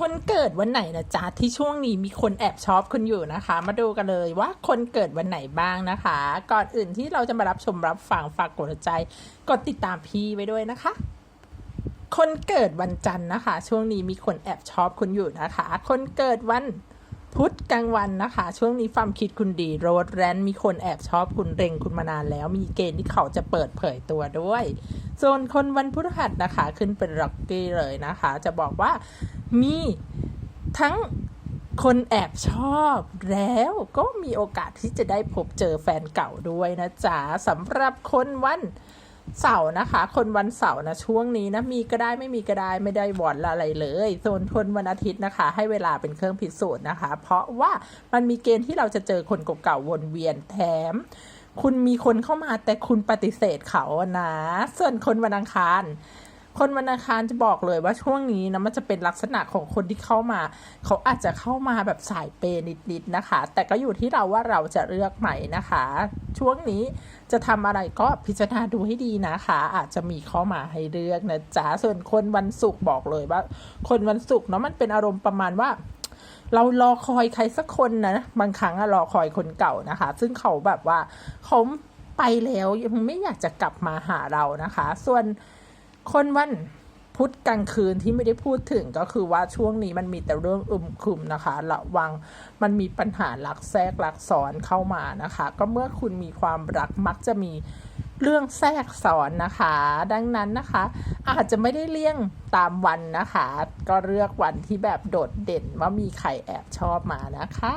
คนเกิดวันไหนนะจ๊ะที่ช่วงนี้มีคนแอบชอบคุณอยู่นะคะ มาดูกันเลยว่าคนเกิดวันไหนบ้างนะคะ ก่อนอื่นที่เราจะมารับชมรับฟังฝากกดใจ กดติดตามพี่ไว้ด้วยนะคะ คนเกิดวันจันทร์นะคะ ช่วงนี้มีคนแอบชอบคุณอยู่นะคะ คนเกิดวัน พุธกลางวันนะคะ ช่วงนี้ความคิดคุณดีโรดแรนมีคนแอบชอบคุณเร่งคุณมานานแล้วมีเกณฑ์ที่เขาจะเปิดเผยตัวด้วย ส่วนคนวันพฤหัสนะคะ ขึ้นเป็นร็อกกี้เลยนะคะ จะบอกว่ามีทั้งคนแอบชอบแล้วก็มีโอกาสที่จะได้พบเจอแฟนเก่าด้วยนะจ๊ะสำหรับคนวัน เสาร์นะคะ คนวันเสาร์นะช่วงนี้นะมีก็ได้ไม่มีก็ได้ไม่ได้วอนอะไรเลยส่วนทนวันอาทิตย์นะคะ ให้เวลาเป็นเครื่องพิสูจน์นะคะ เพราะว่ามันมีเกณฑ์ที่เราจะเจอคนเก่าๆวนเวียนแถม คุณมีคนเข้ามาแต่คุณปฏิเสธเขานะ ส่วนคนวันอังคาร คนวันอังคารจะบอกเลยว่าช่วงนี้นะมันจะเป็นลักษณะของคนที่เข้ามา เขาอาจจะเข้ามาแบบสายเปย์นิดๆนะคะ แต่ก็อยู่ที่เราว่าเราจะเลือกไหมนะคะ ช่วงนี้จะทำอะไรก็พิจารณาดูให้ดีนะคะ อาจจะมีเข้ามาให้เลือกนะจ๊ะส่วนคนวันศุกร์บอกเลยว่า คนวันศุกร์เนาะมันเป็นอารมณ์ประมาณว่าเรารอคอยใครสักคนนะบางครั้งอะรอคอยคนเก่านะคะ ซึ่งเขาแบบว่าเขาไปแล้วยังไม่อยากจะกลับมาหาเรานะคะ ส่วน คนวันพุธกลางคืนที่ไม่ได้พูดถึงก็คือว่าช่วงนี้มันมีแต่เรื่องอึมครึมนะคะระวังมันมีปัญหาหลักแทรกหลักซ้อนเข้ามานะคะ ก็เมื่อคุณมีความรักมักจะมีเรื่องแทรกซ้อนนะคะ ดังนั้นนะคะ อาจจะไม่ได้เลี่ยงตามวันนะคะ ก็เลือกวันที่แบบโดดเด่นว่ามีใครแอบชอบมานะคะ